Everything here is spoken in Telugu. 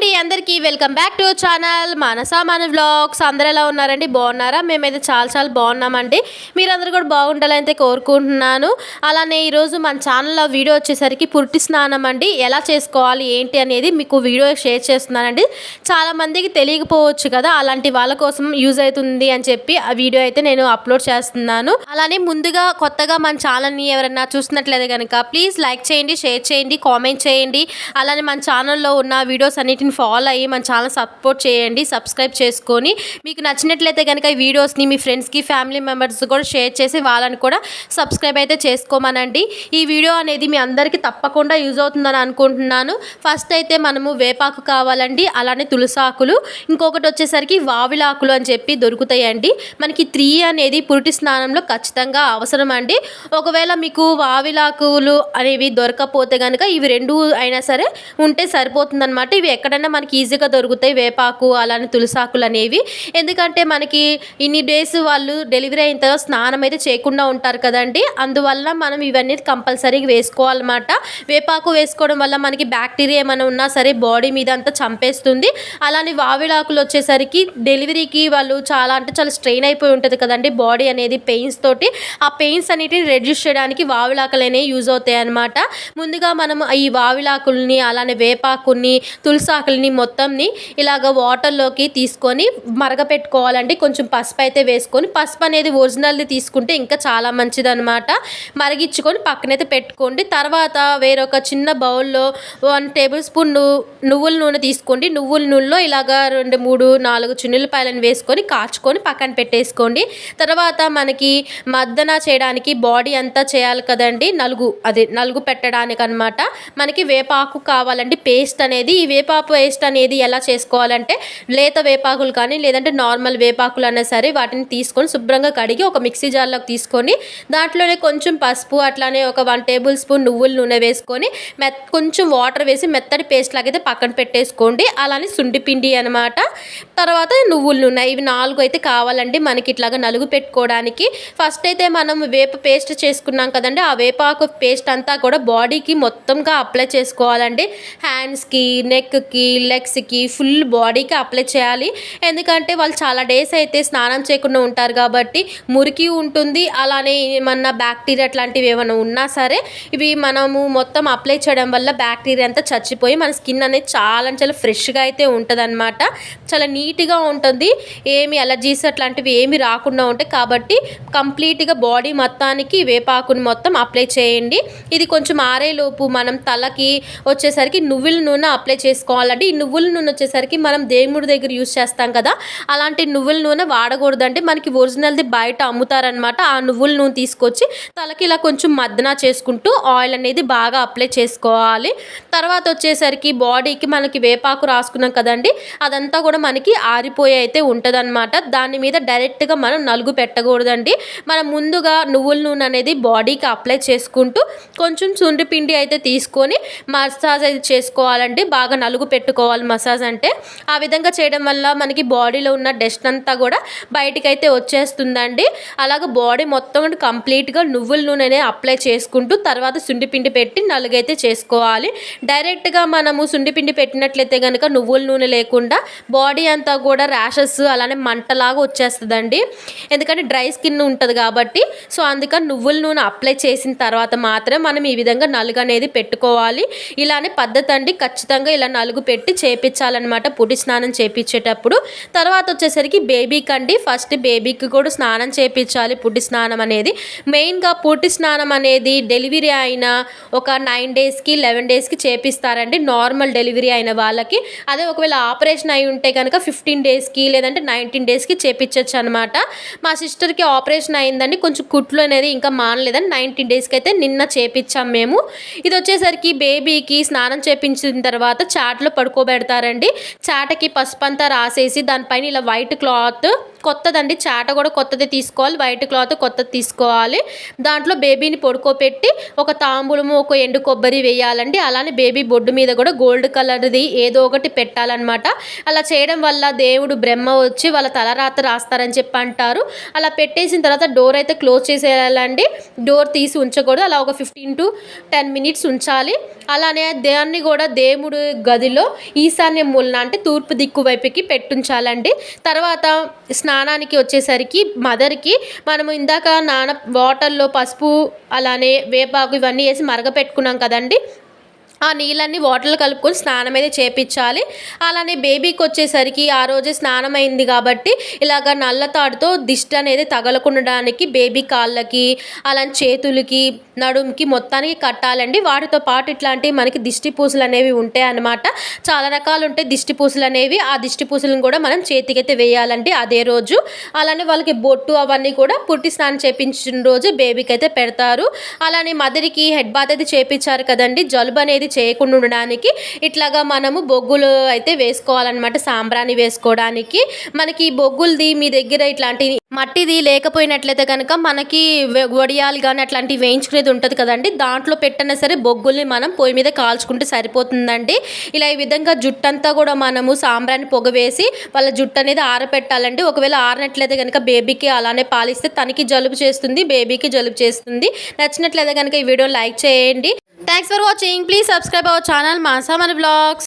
అండి అందరికీ welcome back to channel Manasa మన వ్లాగ్స్. అందరు ఎలా ఉన్నారండి? బాగున్నారా? మేమైతే చాలా చాలా బాగున్నామండి. మీరందరూ కూడా బాగుండాలని అయితే కోరుకుంటున్నాను. అలానే ఈరోజు మన ఛానల్లో వీడియో వచ్చేసరికి పురిటి స్నానం అండి. ఎలా చేసుకోవాలి ఏంటి అనేది మీకు వీడియో షేర్ చేస్తున్నానండి. చాలా మందికి తెలియకపోవచ్చు కదా అలాంటి వాళ్ళ కోసం యూజ్ అవుతుంది అని చెప్పి ఆ వీడియో అయితే నేను అప్లోడ్ చేస్తున్నాను. అలానే ముందుగా కొత్తగా మన ఛానల్ని ఎవరైనా చూసినట్లయితే కనుక ప్లీజ్ లైక్ చేయండి షేర్ చేయండి కామెంట్ చేయండి. అలానే మన ఛానల్లో ఉన్న వీడియోస్ అన్నిటిని ఫాలో అయ్యి మన ఛానల్ సపోర్ట్ చేయండి సబ్స్క్రైబ్ చేసుకొని. మీకు నచ్చినట్లయితే కనుక ఈ వీడియోస్ని మీ ఫ్రెండ్స్కి ఫ్యామిలీ మెంబర్స్ కూడా షేర్ చేసి వాళ్ళని కూడా సబ్స్క్రైబ్ అయితే చేసుకోమనండి. ఈ వీడియో అనేది మీ అందరికీ తప్పకుండా యూజ్ అవుతుందని అనుకుంటున్నాను. ఫస్ట్ అయితే మనము వేపాకు కావాలండి అలానే తులసాకులు ఇంకొకటి వచ్చేసరికి వావిలాకులు అని చెప్పి దొరుకుతాయండి. మనకి త్రీ అనేది పురిటి స్నానంలో ఖచ్చితంగా అవసరం అండి ఒకవేళ మీకు వావిలాకులు అనేవి దొరకకపోతే కనుక ఇవి రెండు అయినా సరే ఉంటే సరిపోతుందన్నమాట. ఇవి ఎక్కడైనా మనకి ఈజీగా దొరుకుతాయి. వేపాకు అలానే తులసాకులు అనేవి. ఎందుకంటే మనకి ఇన్ని డేస్ వాళ్ళు డెలివరీ అయిన తర్వాత స్నానం అయితే చేయకుండా ఉంటారు కదండి. అందువల్ల మనం ఇవన్నీ కంపల్సరీగా వేసుకోవాలన్నమాట. వేపాకు వేసుకోవడం వల్ల మనకి బ్యాక్టీరియా ఏమైనా ఉన్నా సరే బాడీ మీద అంతా చంపేస్తుంది. అలానే వావిలాకులు వచ్చేసరికి డెలివరీకి వాళ్ళు చాలా అంటే చాలా స్ట్రెయిన్ అయిపోయి ఉంటుంది కదండి బాడీ అనేది పెయిన్స్ తోటి. ఆ పెయిన్స్ అనేటివి రెడ్యూస్ చేయడానికి వావిలాకులు అనేవి యూజ్ అవుతాయి అనమాట ముందుగా మనం ఈ వావిలాకుల్ని అలానే వేపాకుల్ని ఆకులని మొత్తంని ఇలాగ వాటర్లోకి తీసుకొని మరగపెట్టుకోవాలండి. కొంచెం పసుపు అయితే వేసుకొని పసుపు అనేది ఒరిజినల్ది తీసుకుంటే ఇంకా చాలా మంచిదనమాట మరిగించుకొని పక్కనైతే పెట్టుకోండి. తర్వాత వేరొక చిన్న బౌల్లో వన్ టేబుల్ స్పూన్ నువ్వుల నూనె తీసుకోండి. నువ్వుల నూనెలో ఇలాగ రెండు మూడు నాలుగు చిన్నులపాయలను వేసుకొని కాచుకొని పక్కన పెట్టేసుకోండి. తర్వాత మనకి మద్దన చేయడానికి బాడీ అంతా చేయాలి కదండి. నలుగు అదే నలుగు పెట్టడానికి అనమాట మనకి వేపాకు కావాలండి. పేస్ట్ అనేది ఈ వేపాకు పేస్ట్ అనేది ఎలా చేసుకోవాలంటే లేత వేపాకులు కానీ లేదంటే నార్మల్ వేపాకులు అయినా సరే వాటిని తీసుకొని శుభ్రంగా కడిగి ఒక మిక్సీ జార్లోకి తీసుకొని దాంట్లోనే కొంచెం పసుపు అట్లానే ఒక వన్ టేబుల్ స్పూన్ నువ్వుల నూనె వేసుకొని మెత్ కొంచెం వాటర్ వేసి మెత్తటి పేస్ట్ లాగైతే పక్కన పెట్టేసుకోండి. అలానే శుంఠి పిండి అనమాట తర్వాత నువ్వుల నూనె ఇవి నాలుగు అయితే కావాలండి మనకి ఇట్లాగా నలుగు పెట్టుకోవడానికి. ఫస్ట్ అయితే మనం వేప పేస్ట్ చేసుకున్నాం కదండి ఆ వేపాకు పేస్ట్ అంతా కూడా బాడీకి మొత్తంగా అప్లై చేసుకోవాలండి. హ్యాండ్స్కి నెక్కి లెగ్స్కి ఫుల్ బాడీకి అప్లై చేయాలి. ఎందుకంటే వాళ్ళు చాలా డేస్ అయితే స్నానం చేయకుండా ఉంటారు కాబట్టి మురికి ఉంటుంది. అలానే ఏమన్నా బ్యాక్టీరియా అట్లాంటివి ఏమైనా ఉన్నా సరే ఇవి మనము మొత్తం అప్లై చేయడం వల్ల బ్యాక్టీరియా అంతా చచ్చిపోయి మన స్కిన్ అనేది చాలా చాలా ఫ్రెష్గా అయితే ఉంటుంది చాలా నీట్గా ఉంటుంది. ఏమి అలర్జీస్ అట్లాంటివి ఏమి రాకుండా ఉంటాయి. కాబట్టి కంప్లీట్గా బాడీ మొత్తానికి వేపాకుని మొత్తం అప్లై చేయండి. ఇది కొంచెం ఆరేలోపు మనం తలకి వచ్చేసరికి నువ్వుల నూనె అప్లై చేసుకోవాలి. చేసుకోవాలండి ఈ నువ్వుల నూనె వచ్చేసరికి మనం దేవుడి దగ్గర యూస్ చేస్తాం కదా. అలాంటి నువ్వుల నూనె వాడకూడదండి మనకి ఒరిజినల్ది బయట అమ్ముతారనమాట ఆ నువ్వుల నూనె తీసుకొచ్చి తలకి ఇలా కొంచెం మద్దన చేసుకుంటూ ఆయిల్ అనేది బాగా అప్లై చేసుకోవాలి. తర్వాత వచ్చేసరికి బాడీకి మనకి వేపాకు రాసుకున్నాం కదండి. అదంతా కూడా మనకి ఆరిపోయి అయితే ఉంటుందన్నమాట. దాని మీద డైరెక్ట్గా మనం నలుగు పెట్టకూడదండి. మనం ముందుగా నువ్వుల నూనె అనేది బాడీకి అప్లై చేసుకుంటూ కొంచెం చుండ్రి పిండి అయితే తీసుకొని మసాజ్ అయితే చేసుకోవాలండి. బాగా నలుగు పెట్టుకోవాలి మసాజ్ అంటే ఆ విధంగా చేయడం వల్ల మనకి బాడీలో ఉన్న డస్ట్ అంతా కూడా బయటికి అయితే వచ్చేస్తుందండి. అలాగే బాడీ మొత్తం కంప్లీట్గా నువ్వుల నూనెనే అప్లై చేసుకుంటూ తర్వాత సుండి పిండి పెట్టి నలుగైతే చేసుకోవాలి. డైరెక్ట్గా మనము సుండి పిండి పెట్టినట్లయితే కనుక నువ్వుల నూనె లేకుండా బాడీ అంతా కూడా ర్యాషెస్ అలానే మంటలాగా వచ్చేస్తుందండి. ఎందుకంటే డ్రై స్కిన్ ఉంటుంది కాబట్టి సో అందుకని నువ్వుల నూనె అప్లై చేసిన తర్వాత మాత్రమే మనం ఈ విధంగా నలుగు అనేది పెట్టుకోవాలి. ఇలానే పద్ధతి అండి ఖచ్చితంగా ఇలా నలుగు పెట్టి చేపించాలన్నమాట. పుట్టి స్నానం చేపించేటప్పుడు. తర్వాత వచ్చేసరికి బేబీకి అండి ఫస్ట్ బేబీకి కూడా స్నానం చేపించాలి పుట్టి స్నానం అనేది. మెయిన్గా పుట్టి స్నానం అనేది డెలివరీ అయిన ఒక నైన్ డేస్కి లెవెన్ డేస్కి చేపిస్తారండి. నార్మల్ డెలివరీ అయిన వాళ్ళకి. అదే ఒకవేళ ఆపరేషన్ అయి ఉంటే కనుక ఫిఫ్టీన్ డేస్కి లేదంటే నైన్టీన్ డేస్కి చేపించవచ్చు అనమాట మా సిస్టర్కి ఆపరేషన్ అయిందండి. కొంచెం కుట్లు అనేది ఇంకా మానలేదని నైన్టీన్ డేస్కి అయితే నిన్న చేపించాం మేము. ఇది వచ్చేసరికి బేబీకి స్నానం చేపించిన తర్వాత చాట్లో పడుకోబెడతారండి. చాటకి పసుపు అంతా రాసేసి దానిపైన ఇలా వైట్ క్లాత్ కొత్తదండి. చాట కూడా కొత్తది తీసుకోవాలి. వైట్ క్లాత్ కొత్తది తీసుకోవాలి. దాంట్లో బేబీని పడుకోబెట్టి ఒక తాంబూలము ఒక ఎండు కొబ్బరి వేయాలండి. అలానే బేబీ బొడ్డు మీద కూడా గోల్డ్ కలర్ది ఏదో ఒకటి పెట్టాలన్నమాట. అలా చేయడం వల్ల దేవుడు బ్రహ్మ వచ్చి వాళ్ళ తలరాత రాస్తారని చెప్పి అంటారు. అలా పెట్టేసిన తర్వాత డోర్ అయితే క్లోజ్ చేసేయాలండి. డోర్ తీసి ఉంచకూడదు. అలా ఒక ఫిఫ్టీన్ టు టెన్ మినిట్స్ ఉంచాలి. అలానే దాన్ని కూడా దేవుడు గదిలో ఈశాన్య మూలన అంటే తూర్పు దిక్కు వైపుకి పెట్టుంచాలండి. తర్వాత స్నానానికి వచ్చేసరికి మదర్కి మనము ఇందాక నాన వాటర్లో పసుపు అలానే వేపాకు ఇవన్నీ వేసి మరగపెట్టుకున్నాం కదండి. ఆ నీళ్ళన్నీ వాటర్లో కలుపుకొని స్నానం అయితే చేపించాలి. అలానే బేబీకి వచ్చేసరికి ఆ రోజే స్నానం అయింది కాబట్టి ఇలాగ నల్ల తాడుతో దిష్టి అనేది తగలకుండడానికి బేబీ కాళ్ళకి అలానే చేతులకి నడుముకి మొత్తానికి కట్టాలండి. వాటితో పాటు ఇట్లాంటి మనకి దిష్టి పూసలు అనేవి ఉంటాయి అన్నమాట. చాలా రకాలు ఉంటాయి దిష్టి పూసలు అనేవి. ఆ దిష్టి పూసలను కూడా మనం చేతికైతే వేయాలండి అదే రోజు. అలానే వాళ్ళకి బొట్టు అవన్నీ కూడా పుట్టి స్నానం చేపించిన రోజు బేబీకి అయితే పెడతారు. అలానే మదర్కి హెడ్ బాత్ అయితే చేపించారు కదండి. జలుబు అనేది చేయకుండా ఉండడానికి ఇట్లాగా మనము బొగ్గులు అయితే వేసుకోవాలన్నమాట సాంబ్రాణి వేసుకోవడానికి. మనకి ఈ బొగ్గులది మీ దగ్గర ఇట్లాంటి మట్టిది లేకపోయినట్లయితే కనుక మనకి వడియాలు కానీ అట్లాంటివి వేయించుకునేది ఉంటుంది కదండి. దాంట్లో పెట్టినా సరే బొగ్గుల్ని మనం పొయ్యి మీద కాల్చుకుంటే సరిపోతుందండి. ఇలా ఈ విధంగా జుట్టు అంతా కూడా మనము సాంబ్రాన్ని పొగ వేసి వాళ్ళ జుట్టు అనేది ఆరపెట్టాలండి. ఒకవేళ ఆరినట్లయితే కనుక బేబీకి అలానే పాలిస్తే తనకి జలుబు చేస్తుంది బేబీకి జలుబు చేస్తుంది. నచ్చినట్లయితే కనుక ఈ వీడియో లైక్ చేయండి. Thanks for watching please subscribe our channel మాసా మన బ్లాగ్స్